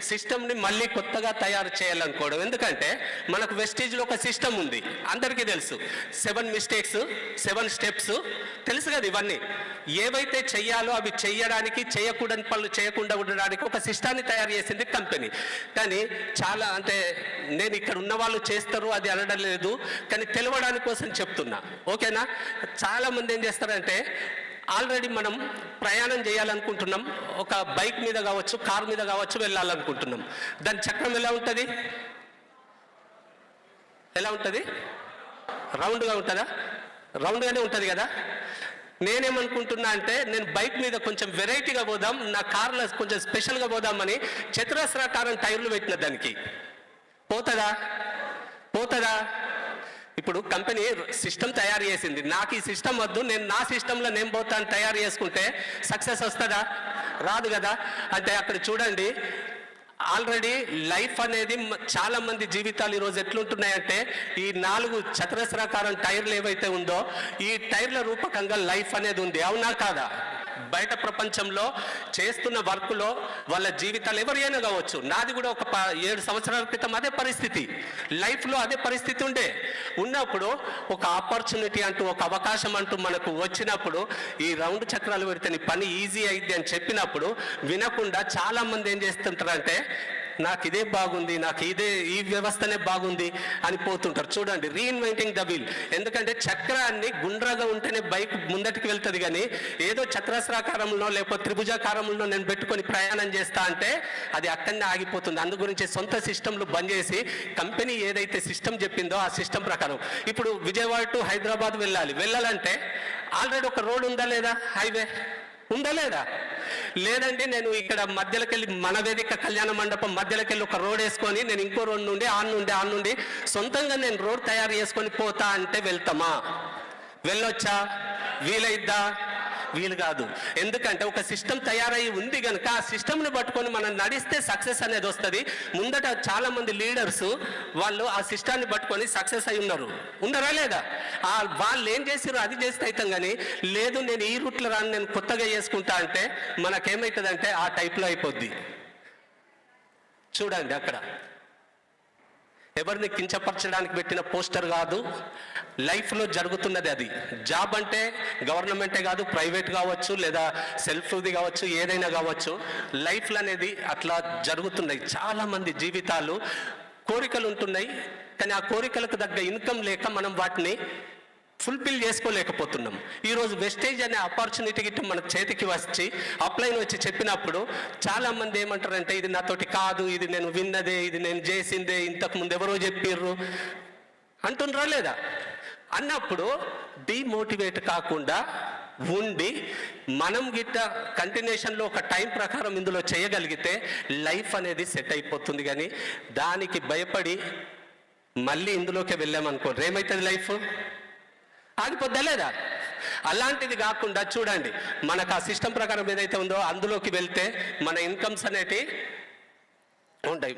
సిస్టమ్ని మళ్ళీ కొత్తగా తయారు చేయాలనుకోవడం. ఎందుకంటే మనకు వెస్టేజ్లో ఒక సిస్టమ్ ఉంది. అందరికీ తెలుసు. Seven mistakes seven steps. తెలుసు కదా ఇవన్నీ. ఏవైతే చెయ్యాలో అవి చేయడానికి చేయకూడని పనులు చేయకుండా ఉండడానికి ఒక సిస్టాన్ని తయారు చేసింది కంపెనీ. కానీ చాలా అంటే నేను ఇక్కడ ఉన్న వాళ్ళు చేస్తారు అది అనడం లేదు. కానీ తెలవడానికి కోసం చెప్తున్నా. ఓకేనా? చాలా మంది ఏం చేస్తారంటే ఆల్రెడీ మనం ప్రయాణం చేయాలనుకుంటున్నాం. ఒక బైక్ మీద కావచ్చు కార్ మీద కావచ్చు వెళ్ళాలనుకుంటున్నాం. దాని చక్రం ఎలా ఉంటుంది? ఎలా ఉంటుంది? రౌండ్గా ఉంటుందా? రౌండ్గానే ఉంటుంది కదా? నేనేమనుకుంటున్నా అంటే నేను బైక్ మీద కొంచెం వెరైటీగా పోదాం నా కార్లో కొంచెం స్పెషల్గా పోదామని చతురస్రాకారం టైర్లు పెట్టిన దానికి. పోతుందా? పోతుందా? ఇప్పుడు కంపెనీ సిస్టమ్ తయారు చేసింది. నాకు ఈ సిస్టమ్ వద్దు నేను నా సిస్టంలో నేను పోతాను తయారు చేసుకుంటే సక్సెస్ వస్తుందా? రాదు కదా. అంటే అక్కడ చూడండి ఆల్రెడీ లైఫ్ అనేది చాలా మంది జీవితాలు ఈరోజు ఎట్లుంటున్నాయంటే ఈ నాలుగు చతురస్రాకారం టైర్లు ఏవైతే ఉందో ఈ టైర్ల రూపకంగా లైఫ్ అనేది ఉంది. అవునా కాదా? బయట ప్రపంచంలో చేస్తున్న వర్క్లో వాళ్ళ జీవితాలు ఎవరైనా కావచ్చు. నాది కూడా ఒక ప- ఏడు సంవత్సరాల క్రితం అదే పరిస్థితి. లైఫ్లో అదే పరిస్థితి ఉండే. ఉన్నప్పుడు ఒక ఆపర్చునిటీ అంటూ ఒక అవకాశం అంటూ మనకు వచ్చినప్పుడు ఈ రౌండ్ చక్రాలు పెడితే పని ఈజీ అయింది అని చెప్పినప్పుడు వినకుండా చాలా మంది ఏం చేస్తుంటారంటే నాకు ఇదే బాగుంది నాకు ఇదే ఈ వ్యవస్థనే బాగుంది అని పోతుంటారు. చూడండి రీఇన్వెంటింగ్ ద వీల్ ఎందుకంటే చక్రాన్ని గుండ్రగా ఉంటేనే బైక్ ముందటికి వెళ్తుంది కానీ ఏదో చతురస్రాకారంలో లేకపోతే త్రిభుజాకారంలో నేను పెట్టుకొని ప్రయాణం చేస్తా అంటే అది అక్కడనే ఆగిపోతుంది. అందు గురించి సొంత సిస్టంలు బంద్ చేసి కంపెనీ ఏదైతే సిస్టమ్ చెప్పిందో ఆ సిస్టమ్ ప్రకారం. ఇప్పుడు విజయవాడ టు హైదరాబాద్ వెళ్ళాలి. వెళ్ళాలంటే ఆల్రెడీ ఒక రోడ్ ఉందా లేదా? హైవే ఉందా లేదా? లేదండి నేను ఇక్కడ మధ్యలోకెళ్ళి మన వేదిక కళ్యాణ మండపం మధ్యలోకెళ్ళి ఒక రోడ్ వేసుకొని నేను ఇంకో రోడ్ నుండి ఆన్ నుండి ఆన్ నుండి సొంతంగా నేను రోడ్ తయారు చేసుకొని పోతా అంటే వెళ్తామా? వెళ్ళొచ్చా? వీలైద్దా? వీలు కాదు. ఎందుకంటే ఒక సిస్టమ్ తయారై ఉంది కనుక ఆ సిస్టమ్ని పట్టుకొని మనం నడిస్తే సక్సెస్ అనేది వస్తుంది. ముందట చాలా మంది లీడర్స్ వాళ్ళు ఆ సిస్టాన్ని పట్టుకొని సక్సెస్ అయి ఉన్నారు. ఉన్నారా లేదా? ఆ వాళ్ళు ఏం చేసారు అది చేస్తే అవుతాం కానీ లేదు నేను ఈ రూట్లో రాని నేను కొత్తగా చేసుకుంటా అంటే మనకేమవుతుందంటే ఆ టైప్లో అయిపోద్ది. చూడండి అక్కడ. ఎవరిని కించపరచడానికి పెట్టిన పోస్టర్ కాదు లైఫ్లో జరుగుతున్నది అది. జాబ్ అంటే గవర్నమెంటే కాదు ప్రైవేట్ కావచ్చు లేదా సెల్ఫ్ది కావచ్చు ఏదైనా కావచ్చు లైఫ్లు అనేది అట్లా జరుగుతున్నాయి. చాలామంది జీవితాలు కోరికలు ఉంటున్నాయి. కానీ ఆ కోరికలకు తగ్గ ఇన్కమ్ లేక మనం వాటిని ఫుల్ఫిల్ చేసుకోలేకపోతున్నాం. ఈరోజు వెస్టేజ్ అనే ఆపర్చునిటీ గిట్ట మన చేతికి వచ్చి అప్లైన్ వచ్చి చెప్పినప్పుడు చాలా మంది ఏమంటారంటే ఇది నాతోటి కాదు ఇది నేను విన్నదే ఇది నేను చేసిందే ఇంతకుముందు ఎవరో చెప్పిర్రు. అంటుండ్రా లేదా? అన్నప్పుడు డిమోటివేట్ కాకుండా ఉండి మనం గిట్ట కంటిన్యూషన్లో ఒక టైం ప్రకారం ఇందులో చేయగలిగితే లైఫ్ అనేది సెట్ అయిపోతుంది కానీ దానికి భయపడి మళ్ళీ ఇందులోకి వెళ్ళామనుకో ఏమవుతుంది లైఫ్ ఆగిపోద్దా లేదా? అలాంటిది కాకుండా చూడండి మనకు ఆ సిస్టమ్ ప్రకారం ఏదైతే ఉందో అందులోకి వెళ్తే మన ఇన్కమ్స్ అనేటి ఉంటాయి.